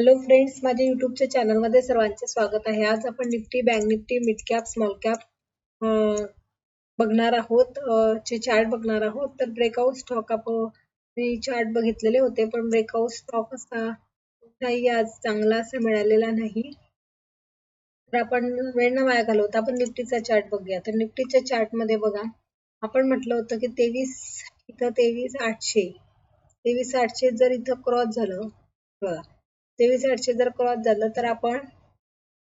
Hello friends माझ्या युट्यूबच्या चॅनलमध्ये सर्वांचे स्वागत आहे. आज आपण Nifty bank Nifty mid cap small cap बघणार आहोत. चे चार्ट बघणार आहोत तर ब्रेकआउट स्टॉक आपण चार्ट बघितलेले होते पण ब्रेकआउट स्टॉक असा काही आज चांगला असा मिळालेला नाही. तर आपण वेळ न वाया घालवता आपण निफ्टीचा चार्ट बघूया. तर निफ्टीच्या चार्टमध्ये बघा. आपण म्हटलं होतं की तेवीस इथं तेवीस आठशे. तेवीस आठशे जर इथं क्रॉस झालं बघा. तेवीस आठशे जर क्रॉस झालं तर आपण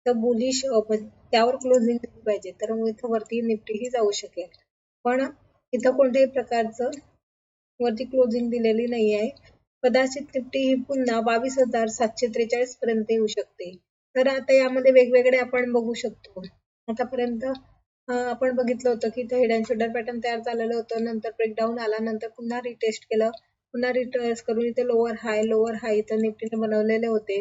बुलिश म्हणजे त्यावर क्लोजिंग दिली पाहिजे. तर मग इथं वरती निफ्टीही जाऊ शकेल. पण इथं कोणत्याही प्रकारचं वरती क्लोजिंग दिलेली नाही आहे. कदाचित निफ्टी ही पुन्हा बावीस हजार सातशे त्रेचाळीस पर्यंत येऊ शकते. तर आता यामध्ये वेगवेगळे आपण बघू शकतो. आतापर्यंत आपण बघितलं होतं की इथं हेड अँड शोल्डर पॅटर्न तयार झालेलं होतं. नंतर ब्रेकडाऊन आला नंतर पुन्हा रिटेस्ट केलं. पुन्हा रिटर्स करून इथे लोअर हाय लोअर हाय इथं निफ्टीने बनवलेले होते.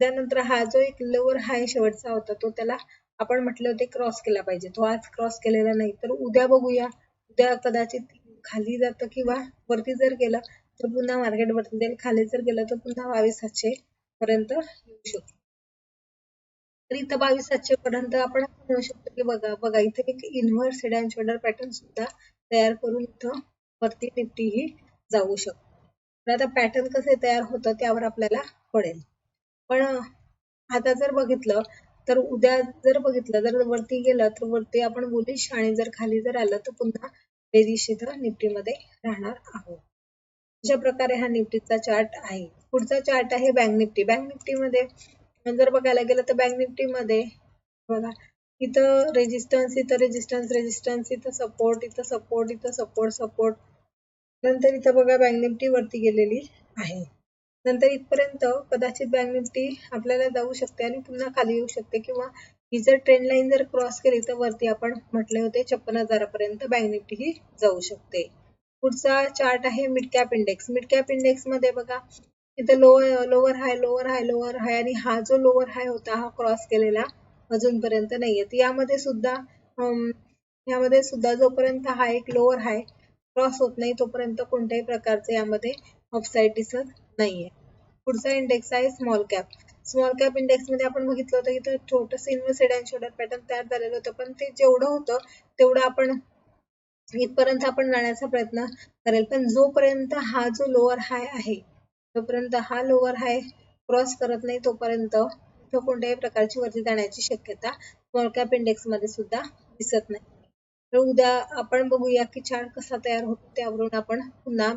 त्यानंतर हा जो एक लोअर हाय शेवटचा होता तो त्याला आपण म्हटलं होते क्रॉस केला पाहिजे. तो आज क्रॉस केलेला नाही. तर उद्या बघूया. उद्या कदाचित खाली जातं किंवा वरती जर गेलं तर पुन्हा मार्केट वरती जाईल खाली जर गेलं तर पुन्हा बावीस सातशे पर्यंत येऊ शकतो. तर इथं बावीस सातशे पर्यंत आपण म्हणू शकतो की बघा बघा इथे एक inverse head and shoulder pattern सुद्धा तयार करून इथं वरती निफ्टी ही जाऊ शकतो. तर आता पॅटर्न कसे तयार होतं त्यावर आपल्याला पडेल. पण आता जर बघितलं तर उद्या जर बघितलं जर वरती गेलं तर वरती आपण बुलिश आणि जर खाली जर आलं तर पुन्हा बेरिश इथं निफ्टीमध्ये राहणार आहोत. अशा प्रकारे हा निफ्टीचा चार्ट आहे. पुढचा चार्ट आहे बँक निफ्टी बँक निफ्टीमध्ये जर बघायला गेलं तर बँक निफ्टीमध्ये बघा इथं रेजिस्टन्स इथं रेजिस्टन्स रेजिस्टन्स इथं सपोर्ट इथं सपोर्ट इथं सपोर्ट सपोर्ट नंतर इथं बघा बँक निफ्टी वरती गेलेली आहे. नंतर इथपर्यंत कदाचित बँक निफ्टी आपल्याला जाऊ शकते आणि पुन्हा खाली येऊ शकते किंवा ही जर ट्रेंड लाईन जर क्रॉस केली तर वरती आपण म्हटले होते छप्पन हजारापर्यंत बँक निफ्टी ही जाऊ शकते. पुढचा चार्ट आहे mid cap index mid cap इंडेक्समध्ये बघा इथं lower lower high lower high lower high आणि हा जो लोअर हाय होता हा क्रॉस केलेला अजूनपर्यंत नाहीये. यामध्ये सुद्धा यामध्ये सुद्धा जोपर्यंत हा एक लोअर हाय क्रॉस होत नाही तोपर्यंत कोणत्याही प्रकारचे यामध्ये ऑफसाईड दिसत नाहीये. पुढचा इंडेक्स आहे स्मॉल कॅप स्मॉल कॅप इंडेक्समध्ये आपण बघितलं होतं की छोटंसं इन्व्हर्सेड अँड शोल्डर पॅटर्न तयार झालेलं होतं पण ते जेवढं होतं तेवढं आपण इथपर्यंत आपण जाण्याचा प्रयत्न करेल. पण जोपर्यंत हा जो लोअर हाय आहे तोपर्यंत हा लोअर हाय क्रॉस करत नाही तोपर्यंत कोणत्याही प्रकारची वरती जाण्याची शक्यता स्मॉल कॅप इंडेक्समध्ये सुद्धा दिसत नाही. तर उद्या आपण बघूया की चार्ट कसा तयार होतो त्यावरून आपण पुन्हा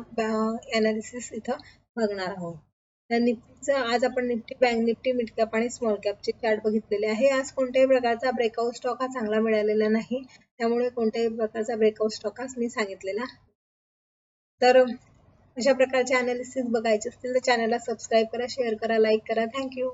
अनालिसिस इथं बघणार आहोत. त्या निफ्टीचं आज आपण Nifty bank Nifty mid cap आणि स्मॉल कॅपचे चार्ट बघितलेले आहे. आज कोणत्याही प्रकारचा ब्रेकआउट स्टॉक हा चांगला मिळालेला नाही. त्यामुळे कोणत्याही प्रकारचा ब्रेकआउट स्टॉक आज मी सांगितलेला. तर अशा प्रकारचे अनालिसिस बघायचे असतील तर चॅनलला सबस्क्राईब करा शेअर करा लाईक करा. थँक्यू